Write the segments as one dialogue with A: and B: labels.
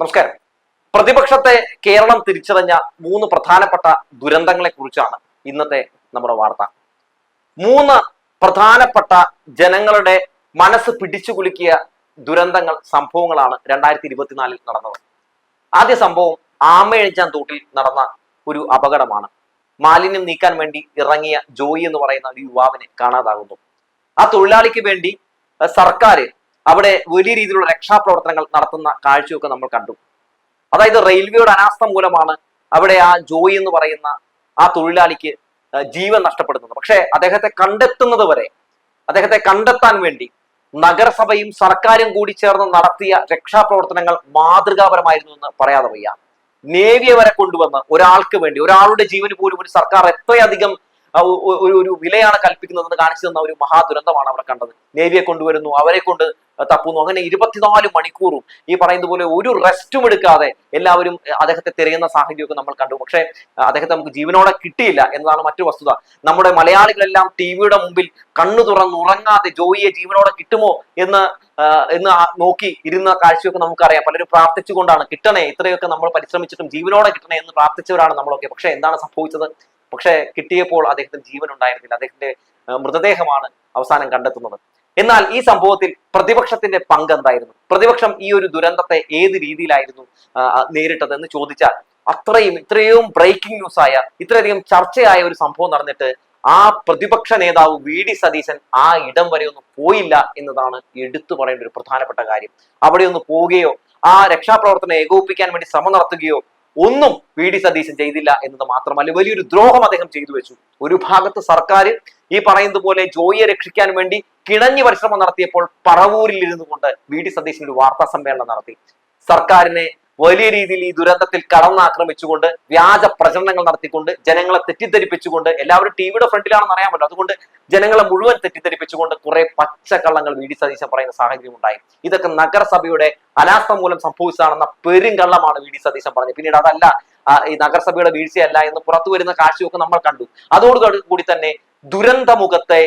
A: നമസ്കാരം. പ്രതിപക്ഷത്തെ കേരളം തിരിച്ചറിഞ്ഞ മൂന്ന് പ്രധാനപ്പെട്ട ദുരന്തങ്ങളെ കുറിച്ചാണ് ഇന്നത്തെ നമ്മുടെ വാർത്ത. മൂന്ന് പ്രധാനപ്പെട്ട ജനങ്ങളുടെ മനസ്സ് പിടിച്ചു കുലുക്കിയ ദുരന്തങ്ങൾ സംഭവങ്ങളാണ് രണ്ടായിരത്തി ഇരുപത്തിനാലിൽ നടന്നത്. ആദ്യ സംഭവം ആമയഴിഞ്ചാൻ തോട്ടിൽ നടന്ന ഒരു അപകടമാണ്. മാലിന്യം നീക്കാൻ വേണ്ടി ഇറങ്ങിയ ജോയി എന്ന് പറയുന്ന ഒരു യുവാവിനെ കാണാതാകുന്നു. ആ തൊഴിലാളിക്ക് വേണ്ടി സർക്കാർ അവിടെ വലിയ രീതിയിലുള്ള രക്ഷാപ്രവർത്തനങ്ങൾ നടത്തുന്ന കാഴ്ചയൊക്കെ നമ്മൾ കണ്ടു. അതായത് റെയിൽവേയുടെ അനാസ്ഥ മൂലമാണ് അവിടെ ആ ജോയി എന്ന് പറയുന്ന ആ തൊഴിലാളിക്ക് ജീവൻ നഷ്ടപ്പെടുന്നത്. പക്ഷേ അദ്ദേഹത്തെ കണ്ടെത്തുന്നത് വരെ അദ്ദേഹത്തെ കണ്ടെത്താൻ വേണ്ടി നഗരസഭയും സർക്കാരും കൂടി ചേർന്ന് നടത്തിയ രക്ഷാപ്രവർത്തനങ്ങൾ മാതൃകാപരമായിരുന്നു എന്ന് പറയാതെ വയ്യ. നേവിയെ വരെ കൊണ്ടുവന്ന് ഒരാൾക്ക് വേണ്ടി ഒരാളുടെ ജീവന് പോലും ഒരു സർക്കാർ എത്രയധികം ഒരു ഒരു വിലയാണ് കൽപ്പിക്കുന്നതെന്ന് കാണിച്ചു തന്ന ഒരു മഹാദുരന്തമാണ് അവിടെ കണ്ടത്. നേവിയെ കൊണ്ടുവരുന്നു അവരെ കൊണ്ട് തപ്പുന്നു. അങ്ങനെ ഇരുപത്തിനാല് മണിക്കൂറും ഈ പറയുന്ന പോലെ ഒരു റെസ്റ്റും എടുക്കാതെ എല്ലാവരും അദ്ദേഹത്തെ തിരയുന്ന സാഹചര്യമൊക്കെ നമ്മൾ കണ്ടു. പക്ഷേ അദ്ദേഹത്തെ നമുക്ക് ജീവനോടെ കിട്ടിയില്ല എന്നതാണ് മറ്റു വസ്തുത. നമ്മുടെ മലയാളികളെല്ലാം ടി വിയുടെ മുമ്പിൽ കണ്ണു തുറന്ന് ഉറങ്ങാതെ ജോയിയെ ജീവനോടെ കിട്ടുമോ എന്ന് എന്ന് നോക്കി ഇരുന്ന കാഴ്ചയൊക്കെ നമുക്കറിയാം. പലരും പ്രാർത്ഥിച്ചുകൊണ്ടാണ് കിട്ടണേ ഇത്രയൊക്കെ നമ്മൾ പരിശ്രമിച്ചിട്ടും ജീവനോടെ കിട്ടണേ എന്ന് പ്രാർത്ഥിച്ചവരാണ് നമ്മളൊക്കെ. പക്ഷെ എന്താണ് സംഭവിച്ചത്? പക്ഷേ കിട്ടിയപ്പോൾ അദ്ദേഹത്തിന് ജീവൻ ഉണ്ടായിരുന്നില്ല. അദ്ദേഹത്തിന്റെ മൃതദേഹമാണ് അവസാനം കണ്ടെത്തുന്നത്. എന്നാൽ ഈ സംഭവത്തിൽ പ്രതിപക്ഷത്തിന്റെ പങ്ക് എന്തായിരുന്നു പ്രതിപക്ഷം ഈ ഒരു ദുരന്തത്തെ ഏത് രീതിയിലായിരുന്നു നേരിട്ടതെന്ന് ചോദിച്ചാൽ അത്രയും ഇത്രയും ബ്രേക്കിംഗ് ന്യൂസ് ആയ ഇത്രയധികം ചർച്ചയായ ഒരു സംഭവം നടന്നിട്ട് ആ പ്രതിപക്ഷ നേതാവ് വി ഡി സതീശൻ ആ ഇടം വരെ ഒന്നും പോയില്ല എന്നതാണ് എടുത്തു പറയേണ്ട ഒരു പ്രധാനപ്പെട്ട കാര്യം. അവിടെ ഒന്ന് പോവുകയോ ആ രക്ഷാപ്രവർത്തനം ഏകോപിപ്പിക്കാൻ വേണ്ടി ശ്രമം നടത്തുകയോ ഒന്നും വി ഡി സതീശൻ ചെയ്തില്ല എന്നത് മാത്രമല്ല വലിയൊരു ദ്രോഹം അദ്ദേഹം ചെയ്തു വെച്ചു. ഒരു ഭാഗത്ത് സർക്കാർ ഈ പറയുന്നത് പോലെ ജോയിയെ രക്ഷിക്കാൻ വേണ്ടി കിണഞ്ഞു പരിശ്രമം നടത്തിയപ്പോൾ പറവൂരിൽ ഇരുന്നു കൊണ്ട് വി ഡി സതീശൻ ഒരു വാർത്താ സമ്മേളനം നടത്തി. സർക്കാരിനെ വലിയ രീതിയിൽ ഈ ദുരന്തത്തിൽ കടന്നാക്രമിച്ചുകൊണ്ട് വ്യാജ പ്രചരണങ്ങൾ നടത്തിക്കൊണ്ട് ജനങ്ങളെ തെറ്റിദ്ധരിപ്പിച്ചുകൊണ്ട് എല്ലാവരും ടിവിയുടെ ഫ്രണ്ടിലാണെന്ന് അറിയാമല്ലോ അതുകൊണ്ട് ജനങ്ങളെ മുഴുവൻ തെറ്റിദ്ധരിപ്പിച്ചുകൊണ്ട് കുറെ പച്ചക്കള്ളങ്ങൾ വി ഡി സതീശൻ പറയുന്ന സാഹചര്യം ഉണ്ടായി. ഇതൊക്കെ നഗരസഭയുടെ അനാസ്ഥ മൂലം സംഭവിച്ചതാണെന്ന പെരുങ്കള്ളമാണ് വി ഡി സതീശൻ പറഞ്ഞത്. പിന്നീട് അതല്ല ഈ നഗരസഭയുടെ വീഴ്ചയല്ല എന്ന് പുറത്തു വരുന്ന കാഴ്ചയൊക്കെ നമ്മൾ കണ്ടു. അതോടുകൂടി തന്നെ ദുരന്തമുഖത്തെ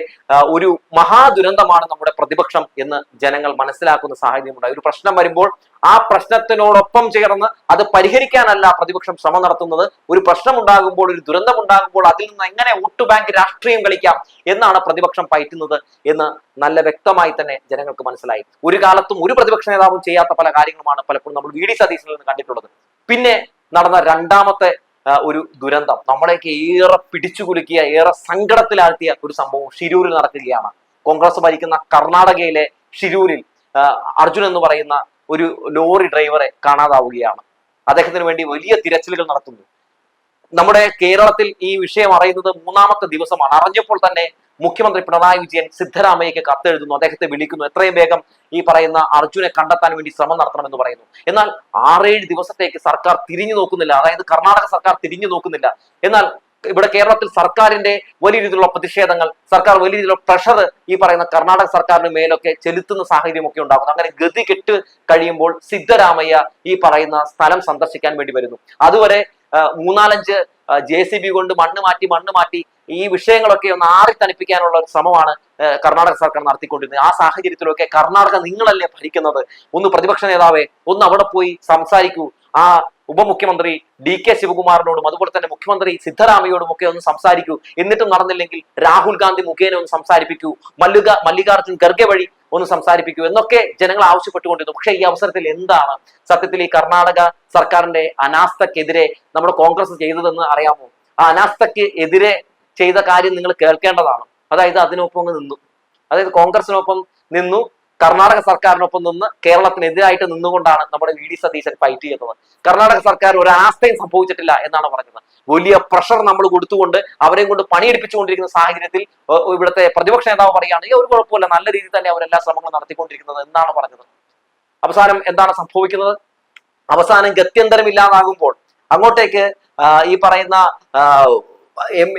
A: ഒരു മഹാദുരന്തമാണ് നമ്മുടെ പ്രതിപക്ഷം എന്ന് ജനങ്ങൾ മനസ്സിലാക്കുന്ന സാഹചര്യമുണ്ടായി. ഒരു പ്രശ്നം വരുമ്പോൾ ആ പ്രശ്നത്തിനോടൊപ്പം ചേർന്ന് അത് പരിഹരിക്കാനല്ല പ്രതിപക്ഷം ശ്രമം നടത്തുന്നത്. ഒരു പ്രശ്നം ഉണ്ടാകുമ്പോൾ ഒരു ദുരന്തം ഉണ്ടാകുമ്പോൾ അതിൽ നിന്ന് എങ്ങനെ വോട്ട് ബാങ്ക് രാഷ്ട്രീയം കളിക്കാം എന്നാണ് പ്രതിപക്ഷം പയറ്റുന്നത് എന്ന് നല്ല വ്യക്തമായി തന്നെ ജനങ്ങൾക്ക് മനസ്സിലായി. ഒരു കാലത്തും ഒരു പ്രതിപക്ഷ നേതാവും ചെയ്യാത്ത പല കാര്യങ്ങളുമാണ് പലപ്പോഴും നമ്മൾ വി ഡി സതീശനിൽ നിന്ന് കണ്ടിട്ടുള്ളത്. പിന്നെ നടന്ന രണ്ടാമത്തെ ഒരു ദുരന്തം. നമ്മളെയൊക്കെ ഏറെ പിടിച്ചുകുലുക്കിയ ഏറെ സങ്കടത്തിലാഴ്ത്തിയ ഒരു സംഭവം ഷിരൂരിൽ നടക്കുകയാണ്. കോൺഗ്രസ് ഭരിക്കുന്ന കർണാടകയിലെ ഷിരൂരിൽ അർജുൻ എന്ന് പറയുന്ന ഒരു ലോറി ഡ്രൈവറെ കാണാതാവുകയാണ്. അദ്ദേഹത്തിന് വേണ്ടി വലിയ തിരച്ചിലുകൾ നടത്തുന്നു. നമ്മുടെ കേരളത്തിൽ ഈ വിഷയം അറിയുന്നത് മൂന്നാമത്തെ ദിവസമാണ്. അറിഞ്ഞപ്പോൾ തന്നെ മുഖ്യമന്ത്രി പിണറായി വിജയൻ സിദ്ധരാമയ്യക്ക് കത്തെഴുതുന്നു. അദ്ദേഹത്തെ വിളിക്കുന്നു. എത്രയും വേഗം ഈ പറയുന്ന അർജുനെ കണ്ടെത്താൻ വേണ്ടി ശ്രമം നടത്തണമെന്ന് പറയുന്നു. എന്നാൽ ആറേഴ് ദിവസത്തേക്ക് സർക്കാർ തിരിഞ്ഞു നോക്കുന്നില്ല. അതായത് കർണാടക സർക്കാർ തിരിഞ്ഞു നോക്കുന്നില്ല. എന്നാൽ ഇവിടെ കേരളത്തിൽ സർക്കാരിന്റെ വലിയ രീതിയിലുള്ള പ്രതിഷേധങ്ങൾ സർക്കാർ വലിയ രീതിയിലുള്ള പ്രഷർ ഈ പറയുന്ന കർണാടക സർക്കാരിന് മേലൊക്കെ ചെലുത്തുന്ന സാഹചര്യമൊക്കെ ഉണ്ടാകുന്നു. അങ്ങനെ ഗതി കെട്ട് കഴിയുമ്പോൾ സിദ്ധരാമയ്യ ഈ പറയുന്ന സ്ഥലം സന്ദർശിക്കാൻ വേണ്ടി വരുന്നു. അതുവരെ മൂന്നാലഞ്ച് ജെ സി ബി കൊണ്ട് മണ്ണ് മാറ്റി മണ്ണ് മാറ്റി ഈ വിഷയങ്ങളൊക്കെ ഒന്ന് ആറി തണുപ്പിക്കാനുള്ള ഒരു ശ്രമമാണ് കർണാടക സർക്കാർ നടത്തിക്കൊണ്ടിരുന്നത്. ആ സാഹചര്യത്തിലൊക്കെ കർണാടക നിങ്ങളല്ലേ ഭരിക്കുന്നത്? ഒന്ന് പ്രതിപക്ഷ നേതാവേ ഒന്ന് അവിടെ പോയി സംസാരിക്കൂ. ആ ഉപമുഖ്യമന്ത്രി ഡി കെ ശിവകുമാറിനോടും അതുപോലെ തന്നെ മുഖ്യമന്ത്രി സിദ്ധരാമയ്യോടും ഒക്കെ ഒന്ന് സംസാരിക്കൂ. എന്നിട്ടും നടന്നില്ലെങ്കിൽ രാഹുൽ ഗാന്ധി മുഖേന ഒന്ന് സംസാരിപ്പിക്കൂ. മല്ലിക മല്ലികാർജുൻ ഖർഗെ വഴി ഒന്ന് സംസാരിപ്പിക്കൂ. എന്നൊക്കെ ജനങ്ങൾ ആവശ്യപ്പെട്ടുകൊണ്ടിരുന്നു. പക്ഷേ ഈ അവസരത്തിൽ എന്താണ് സത്യത്തിൽ ഈ കർണാടക സർക്കാരിന്റെ അനാസ്ഥക്കെതിരെ നമ്മുടെ കോൺഗ്രസ് ചെയ്തതെന്ന് അറിയാമോ? ആ അനാസ്ഥയ്ക്ക് എതിരെ ചെയ്ത കാര്യം നിങ്ങൾ കേൾക്കേണ്ടതാണ്. അതായത് അതിനൊപ്പം നിന്നു. അതായത് കോൺഗ്രസിനൊപ്പം നിന്നു. കർണാടക സർക്കാരിനൊപ്പം നിന്ന് കേരളത്തിനെതിരായിട്ട് നിന്നുകൊണ്ടാണ് നമ്മുടെ വി ഡി സതീശൻ ഫൈറ്റ് ചെയ്യുന്നത് കർണാടക സർക്കാർ ഒരു ആസ്ഥയും സംഭവിച്ചിട്ടില്ല എന്നാണ് പറഞ്ഞത് വലിയ പ്രഷർ നമ്മൾ കൊടുത്തുകൊണ്ട് അവരെയും കൊണ്ട് പണിയെടുപ്പിച്ചുകൊണ്ടിരിക്കുന്ന സാഹചര്യത്തിൽ ഇവിടുത്തെ പ്രതിപക്ഷ നേതാവ് പറയുകയാണെങ്കിൽ ഒരു കുഴപ്പമില്ല നല്ല രീതിയിൽ തന്നെ അവരെല്ലാ ശ്രമങ്ങളും നടത്തിക്കൊണ്ടിരിക്കുന്നത് എന്നാണ് പറഞ്ഞത്. അവസാനം എന്താണ് സംഭവിക്കുന്നത്? അവസാനം ഗത്യന്തരമില്ലാതാകുമ്പോൾ അങ്ങോട്ടേക്ക് ഈ പറയുന്ന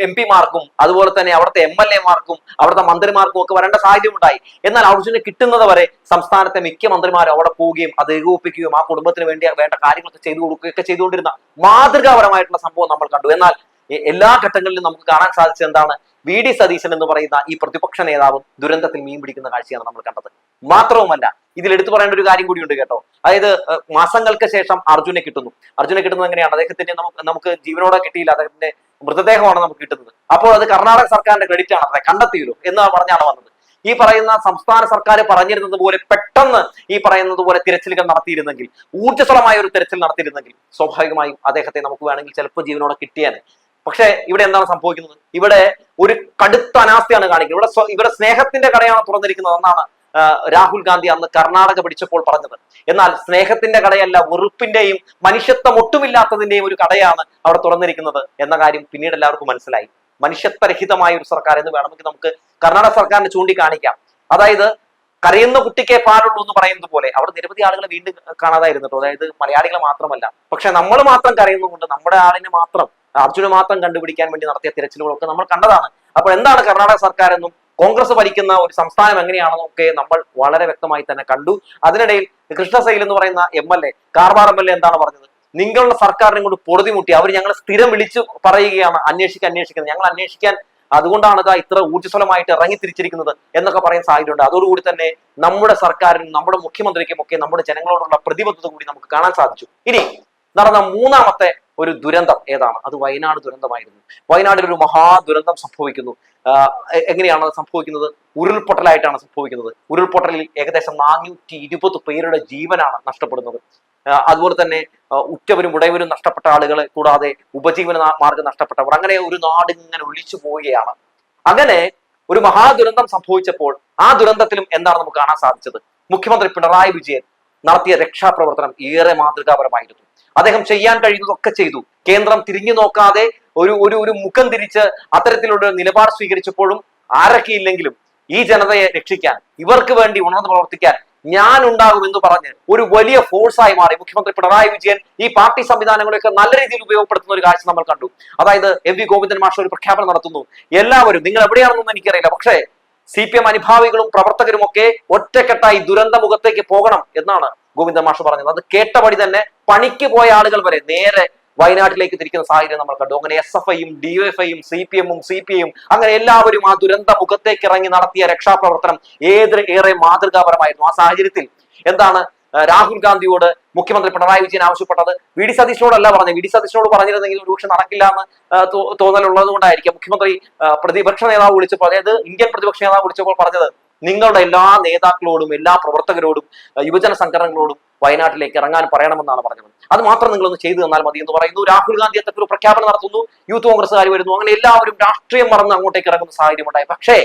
A: എം പിമാർക്കും അതുപോലെ തന്നെ അവിടുത്തെ എം എൽ എമാർക്കും അവിടുത്തെ മന്ത്രിമാർക്കും ഒക്കെ വരേണ്ട സാഹചര്യം ഉണ്ടായി എന്നാൽ അർജുന് കിട്ടുന്നത് വരെ സംസ്ഥാനത്തെ മിക്ക മന്ത്രിമാരും അവിടെ പോവുകയും അത് ഏകോപിപ്പിക്കുകയും ആ കുടുംബത്തിന് വേണ്ടി വേണ്ട കാര്യങ്ങളൊക്കെ ചെയ്തു കൊടുക്കുകയൊക്കെ ചെയ്തുകൊണ്ടിരുന്ന മാതൃകാപരമായിട്ടുള്ള സംഭവം നമ്മൾ കണ്ടു. എന്നാൽ എല്ലാ ഘട്ടങ്ങളിലും നമുക്ക് കാണാൻ സാധിച്ചത് എന്താണ്? വി ഡി സതീശൻ എന്ന് പറയുന്ന ഈ പ്രതിപക്ഷ നേതാവും ദുരന്തത്തിൽ മീൻ പിടിക്കുന്ന കാഴ്ചയാണ് നമ്മൾ കണ്ടത്. മാത്രവുമല്ല ഇതിൽ എടുത്തു പറയേണ്ട ഒരു കാര്യം കൂടിയുണ്ട് കേട്ടോ. അതായത് മാസങ്ങൾക്ക് ശേഷം അർജുനെ കിട്ടുന്നു. അർജുനെ കിട്ടുന്നത് എങ്ങനെയാണ്? അദ്ദേഹത്തിന്റെ നമുക്ക് നമുക്ക് ജീവനോടെ കിട്ടിയില്ല. അദ്ദേഹത്തിന്റെ മൃതദേഹമാണ് നമുക്ക് കിട്ടുന്നത്. അപ്പോൾ അത് കർണാടക സർക്കാരിന്റെ ക്രെഡിറ്റ് ആണ്. അതെ കണ്ടെത്തിയല്ലോ എന്ന് പറഞ്ഞാണ് വന്നത്. ഈ പറയുന്ന സംസ്ഥാന സർക്കാർ പറഞ്ഞിരുന്നത് പോലെ പെട്ടെന്ന് ഈ പറയുന്നത് പോലെ തിരച്ചിലുകൾ നടത്തിയിരുന്നെങ്കിൽ ഊർജസ്വലമായ ഒരു തിരച്ചിൽ നടത്തിയിരുന്നെങ്കിൽ സ്വാഭാവികമായും അദ്ദേഹത്തെ നമുക്ക് വേണമെങ്കിൽ ചിലപ്പോൾ ജീവനോടെ കിട്ടിയാൽ പക്ഷേ ഇവിടെ എന്താണ് സംഭവിക്കുന്നത്? ഇവിടെ ഒരു കടുത്ത അനാസ്ഥയാണ് കാണിക്കുന്നത്. ഇവിടെ ഇവിടെ സ്നേഹത്തിന്റെ കടയാണ് തുറന്നിരിക്കുന്നത്. എന്നാണ് രാഹുൽ ഗാന്ധി അന്ന് കർണാടക പിടിച്ചപ്പോൾ പറഞ്ഞത്. എന്നാൽ സ്നേഹത്തിന്റെ കടയല്ല വെറുപ്പിന്റെയും മനുഷ്യത്വം ഒട്ടുമില്ലാത്തതിന്റെയും ഒരു കടയാണ് അവിടെ തുറന്നിരിക്കുന്നത് എന്ന കാര്യം പിന്നീട് എല്ലാവർക്കും മനസ്സിലായി. മനുഷ്യത്വരഹിതമായ ഒരു സർക്കാർ എന്ന് വേണമെങ്കിൽ നമുക്ക് കർണാടക സർക്കാരിനെ ചൂണ്ടിക്കാണിക്കാം. അതായത് കരയുന്ന കുട്ടിക്കേ പാടുള്ളൂ എന്ന് പറയുന്നത് പോലെ അവിടെ നിരവധി ആളുകളെ വീണ്ടും കാണാതായിരുന്നു അതായത് മലയാളികളെ മാത്രമല്ല. പക്ഷെ നമ്മൾ മാത്രം കരയുന്നതുകൊണ്ട് നമ്മുടെ ആളിനെ മാത്രം അർജുനെ മാത്രം കണ്ടുപിടിക്കാൻ വേണ്ടി നടത്തിയ തിരച്ചിലുകളൊക്കെ നമ്മൾ കണ്ടതാണ്. അപ്പോൾ എന്താണ് കർണാടക സർക്കാർ എന്നും കോൺഗ്രസ് ഭരിക്കുന്ന ഒരു സംസ്ഥാനം എങ്ങനെയാണെന്നൊക്കെ നമ്മൾ വളരെ വ്യക്തമായി തന്നെ കണ്ടു. അതിനിടയിൽ കൃഷ്ണസൈൽ എന്ന് പറയുന്ന M L A Karwar M L A എന്താണ് പറഞ്ഞത്? നിങ്ങളുടെ സർക്കാരിനെ കൊണ്ട് പൊറുതിമുട്ടി അവർ ഞങ്ങൾ സ്ഥിരം വിളിച്ചു പറയുകയാണ് അന്വേഷിക്കാൻ അന്വേഷിക്കുന്നത്. ഞങ്ങൾ അന്വേഷിക്കാൻ അതുകൊണ്ടാണ് ഇതാ ഇത്ര ഊർജസ്വലമായിട്ട് ഇറങ്ങി തിരിച്ചിരിക്കുന്നത് എന്നൊക്കെ പറയാൻ സാധ്യതയുണ്ട്. അതോടുകൂടി തന്നെ നമ്മുടെ സർക്കാരിനും നമ്മുടെ മുഖ്യമന്ത്രിക്കും ഒക്കെ നമ്മുടെ ജനങ്ങളോടുള്ള പ്രതിബദ്ധത കൂടി നമുക്ക് കാണാൻ സാധിച്ചു. ഇനി നടന്ന മൂന്നാമത്തെ ഒരു ദുരന്തം ഏതാണ്? അത് വയനാട് ദുരന്തമായിരുന്നു. വയനാടിൽ ഒരു മഹാ ദുരന്തം സംഭവിക്കുന്നു. എങ്ങനെയാണ് സംഭവിക്കുന്നത്? ഉരുൾപൊട്ടലായിട്ടാണ് സംഭവിക്കുന്നത്. ഉരുൾപൊട്ടലിൽ ഏകദേശം നാനൂറ്റി ഇരുപത് പേരുടെ ജീവനാണ് നഷ്ടപ്പെടുന്നത്. അതുപോലെ തന്നെ ഉറ്റവരും ഉടയവരും നഷ്ടപ്പെട്ട ആളുകളെ കൂടാതെ ഉപജീവന മാർഗം നഷ്ടപ്പെട്ടവർ. അങ്ങനെ ഒരു നാട് ഇങ്ങനെ ഒളിച്ചു പോവുകയാണ്. അങ്ങനെ ഒരു മഹാദുരന്തം സംഭവിച്ചപ്പോൾ ആ ദുരന്തത്തിലും എന്താണ് നമുക്ക് കാണാൻ സാധിച്ചത്? മുഖ്യമന്ത്രി പിണറായി വിജയൻ നടത്തിയ രക്ഷാപ്രവർത്തനം ഏറെ മാതൃകാപരമായിരുന്നു. അദ്ദേഹം ചെയ്യാൻ കഴിയുന്നതൊക്കെ ചെയ്തു. കേന്ദ്രം തിരിഞ്ഞു നോക്കാതെ ഒരു ഒരു ഒരു മുഖം തിരിച്ച് അത്തരത്തിലുള്ള നിലപാട് സ്വീകരിച്ചപ്പോഴും ആരൊക്കെ ഇല്ലെങ്കിലും ഈ ജനതയെ രക്ഷിക്കാൻ ഇവർക്ക് വേണ്ടി ഉണർന്നു പ്രവർത്തിക്കാൻ ഞാൻ ഉണ്ടാകും എന്ന് പറഞ്ഞ് ഒരു വലിയ ഫോഴ്സായി മാറി. മുഖ്യമന്ത്രി പിണറായി വിജയൻ ഈ പാർട്ടി സംവിധാനങ്ങളെയൊക്കെ നല്ല രീതിയിൽ ഉപയോഗപ്പെടുത്തുന്ന ഒരു കാഴ്ച നമ്മൾ കണ്ടു. അതായത് എം വി ഗോവിന്ദൻ മാഷ് ഒരു പ്രഖ്യാപനം നടത്തുന്നു. എല്ലാവരും നിങ്ങൾ എവിടെയാണെന്നൊന്നും എനിക്കറിയില്ല. പക്ഷേ സി പി എം അനുഭാവികളും പ്രവർത്തകരും ഒക്കെ ഒറ്റക്കെട്ടായി ദുരന്ത മുഖത്തേക്ക് പോകണം എന്നാണ് ഗോവിന്ദൻ മാഷ് പറഞ്ഞത്. അത് കേട്ടപടി തന്നെ പണിക്ക് പോയ ആളുകൾ വരെ നേരെ വയനാട്ടിലേക്ക് തിരിക്കുന്ന സാഹചര്യം നമ്മൾ കണ്ടു. അങ്ങനെ എസ് എഫ് ഐയും ഡിവൈഎഫ്ഐയും സി പി എമ്മും സി പി ഐയും അങ്ങനെ എല്ലാവരും ആ ദുരന്ത മുഖത്തേക്ക് ഇറങ്ങി നടത്തിയ രക്ഷാപ്രവർത്തനം ഏത് ഏറെ മാതൃകാപരമായിരുന്നു. ആ സാഹചര്യത്തിൽ എന്താണ് രാഹുൽ ഗാന്ധിയോട് മുഖ്യമന്ത്രി പിണറായി വിജയൻ ആവശ്യപ്പെട്ടത്? വി ഡി സതീഷിനോടല്ല പറഞ്ഞത്. വി ഡി സതീഷിനോട് പറഞ്ഞിരുന്നെങ്കിൽ ഒരുപക്ഷെ നടക്കില്ല എന്ന് തോന്നലുള്ളത് കൊണ്ടായിരിക്കും. മുഖ്യമന്ത്രി പ്രതിപക്ഷ നേതാവ് വിളിച്ചപ്പോൾ അതായത് ഇന്ത്യൻ പ്രതിപക്ഷ നേതാവ് വിളിച്ചപ്പോൾ പറഞ്ഞത് നിങ്ങളുടെ എല്ലാ നേതാക്കളോടും എല്ലാ പ്രവർത്തകരോടും യുവജന സംഘടനകളോടും വയനാട്ടിലേക്ക് ഇറങ്ങാൻ പറയണമെന്നാണ് പറഞ്ഞത്. അത് മാത്രം നിങ്ങളൊന്ന് ചെയ്തു തന്നാൽ മതി എന്ന് പറയുന്നു. രാഹുൽ ഗാന്ധി അത്തരത്തിൽ ഒരു പ്രഖ്യാപനം നടത്തുന്നു. യൂത്ത് കോൺഗ്രസ്സുകാർ വരുന്നു. അങ്ങനെ എല്ലാവരും രാഷ്ട്രീയം മറന്ന് അങ്ങോട്ടേക്ക് ഇറങ്ങുന്ന സാഹചര്യം ഉണ്ടായി പക്ഷേ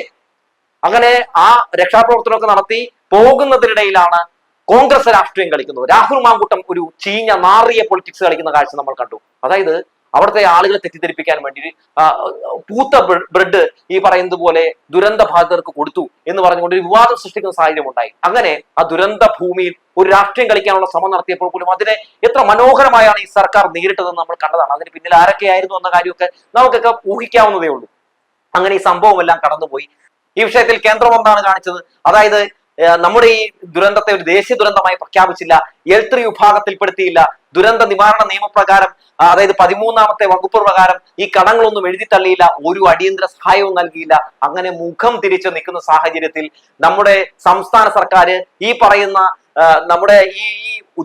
A: അങ്ങനെ ആ രക്ഷാപ്രവർത്തനമൊക്കെ നടത്തി പോകുന്നതിനിടയിലാണ് കോൺഗ്രസ് രാഷ്ട്രീയം കളിക്കുന്നത്. രാഹുൽ മാങ്കൂട്ടം ഒരു ചീഞ്ഞ നാറിയ പൊളിറ്റിക്സ് കളിക്കുന്ന കാഴ്ച നമ്മൾ കണ്ടു. അതായത് അവിടുത്തെ ആളുകളെ തെറ്റിദ്ധരിപ്പിക്കാൻ വേണ്ടി പൂത്ത ബ്ര- ബ്രെഡ് ഈ പറയുന്നത് പോലെ ദുരന്ത ബാധിതർക്ക് കൊടുത്തു എന്ന് പറഞ്ഞുകൊണ്ട് ഒരു വിവാദം സൃഷ്ടിക്കുന്ന സാഹചര്യം ഉണ്ടായി. അങ്ങനെ ആ ദുരന്ത ഭൂമിയിൽ ഒരു രാഷ്ട്രീയം കളിക്കാനുള്ള ശ്രമം നടത്തിയപ്പോൾ പോലും അതിനെ എത്ര മനോഹരമായാണ് ഈ സർക്കാർ നേരിട്ടതെന്ന് നമ്മൾ കണ്ടതാണ്. അതിന് പിന്നിൽ ആരൊക്കെയായിരുന്നു എന്ന കാര്യമൊക്കെ നമുക്കൊക്കെ ഊഹിക്കാവുന്നതേ ഉള്ളൂ. അങ്ങനെ ഈ സംഭവം എല്ലാം കടന്നുപോയി. ഈ വിഷയത്തിൽ കേന്ദ്രം എന്താണ് കാണിച്ചത്? അതായത് നമ്മുടെ ഈ ദുരന്തത്തെ ഒരു ദേശീയ ദുരന്തമായി പ്രഖ്യാപിച്ചില്ല. L three വിഭാഗത്തിൽപ്പെടുത്തിയില്ല. ദുരന്ത നിവാരണ നിയമപ്രകാരം അതായത് പതിമൂന്നാമത്തെ വകുപ്പ് പ്രകാരം ഈ കടങ്ങളൊന്നും എഴുതി തള്ളിയില്ല ഒരു അടിയന്തര സഹായവും നൽകിയില്ല. അങ്ങനെ മുഖം തിരിച്ചു നിൽക്കുന്ന സാഹചര്യത്തിൽ നമ്മുടെ സംസ്ഥാന സർക്കാർ ഈ പറയുന്ന നമ്മുടെ ഈ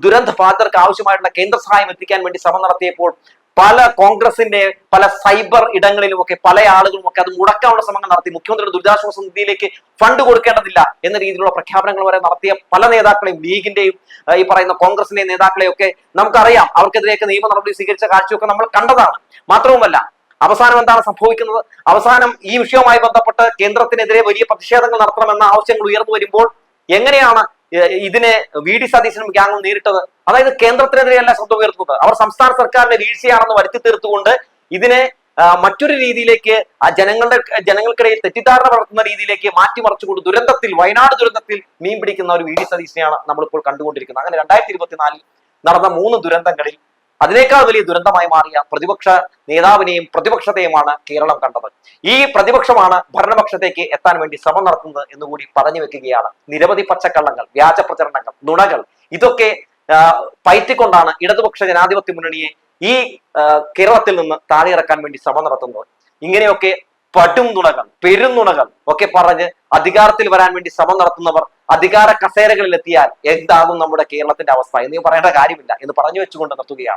A: ദുരന്ത ബാധിതർക്ക് ആവശ്യമായിട്ടുള്ള കേന്ദ്ര സഹായം എത്തിക്കാൻ വേണ്ടി ശ്രമം നടത്തിയപ്പോൾ പല കോൺഗ്രസിന്റെ പല സൈബർ ഇടങ്ങളിലും ഒക്കെ പല ആളുകളും ഒക്കെ അത് മുടക്കാനുള്ള ശ്രമങ്ങൾ നടത്തി. മുഖ്യമന്ത്രിയുടെ ദുരിതാശ്വാസ നിധിയിലേക്ക് ഫണ്ട് കൊടുക്കേണ്ടതില്ല എന്ന രീതിയിലുള്ള പ്രഖ്യാപനങ്ങൾ വരെ നടത്തിയ പല നേതാക്കളെയും ലീഗിന്റെയും ഈ പറയുന്ന കോൺഗ്രസിന്റെയും നേതാക്കളെയൊക്കെ നമുക്കറിയാം. അവർക്കെതിരെയൊക്കെ നിയമ നടപടി സ്വീകരിച്ച കാഴ്ചയൊക്കെ നമ്മൾ കണ്ടതാണ്. മാത്രവുമല്ല അവസാനം എന്താണ് സംഭവിക്കുന്നത്? അവസാനം ഈ വിഷയവുമായി ബന്ധപ്പെട്ട് കേന്ദ്രത്തിനെതിരെ വലിയ പ്രതിഷേധങ്ങൾ നടത്തണമെന്ന ആവശ്യങ്ങൾ ഉയർന്നു വരുമ്പോൾ എങ്ങനെയാണ് ഇതിനെ വി ഡി സതീശനും ഗ്യാങ്ങും നേരിട്ടത്. അതായത് കേന്ദ്രത്തിനെതിരെയല്ല ശബ്ദം ഉയർത്തുന്നത്. അവർ സംസ്ഥാന സർക്കാരിന്റെ വീഴ്ചയാണെന്ന് വരുത്തി തീർത്തുകൊണ്ട് ഇതിനെ മറ്റൊരു രീതിയിലേക്ക് ആ ജനങ്ങളുടെ ജനങ്ങൾക്കിടയിൽ തെറ്റിദ്ധാരണ വളർത്തുന്ന രീതിയിലേക്ക് മാറ്റിമറിച്ചുകൊണ്ട് ദുരന്തത്തിൽ വയനാട് ദുരന്തത്തിൽ മീൻ പിടിക്കുന്ന ഒരു വി ഡി സതീശനെയാണ് നമ്മളിപ്പോൾ കണ്ടുകൊണ്ടിരിക്കുന്നത്. അങ്ങനെ രണ്ടായിരത്തി ഇരുപത്തിനാലിൽ നടന്ന മൂന്ന് ദുരന്തങ്ങളിൽ അതിനേക്കാൾ വലിയ ദുരന്തമായി മാറിയ പ്രതിപക്ഷ നേതാവിനെയും പ്രതിപക്ഷത്തെയുമാണ് കേരളം കണ്ടത്. ഈ പ്രതിപക്ഷമാണ് ഭരണപക്ഷത്തേക്ക് എത്താൻ വേണ്ടി ശ്രമം നടത്തുന്നത് എന്നുകൂടി പറഞ്ഞു വെക്കുകയാണ്. നിരവധി പച്ചക്കള്ളങ്ങൾ വ്യാജ പ്രചരണങ്ങൾ നുണകൾ ഇതൊക്കെ പയറ്റിക്കൊണ്ടാണ് ഇടതുപക്ഷ ജനാധിപത്യ മുന്നണിയെ ഈ കേരളത്തിൽ നിന്ന് താഴെ ഇറക്കാൻ വേണ്ടി ശ്രമം നടത്തുന്നത്. ഇങ്ങനെയൊക്കെ പടും നുണകൾ പെരുന്നുണകൾ ഒക്കെ പറഞ്ഞ് അധികാരത്തിൽ വരാൻ വേണ്ടി ശ്രമം നടത്തുന്നവർ അധികാര കസേരകളിൽ എത്തിയാൽ എന്താകും നമ്മുടെ കേരളത്തിന്റെ അവസ്ഥ? എന്ന് പറയേണ്ട കാര്യമില്ല എന്ന് പറഞ്ഞു വെച്ചുകൊണ്ട് നിർത്തുകയാണ്.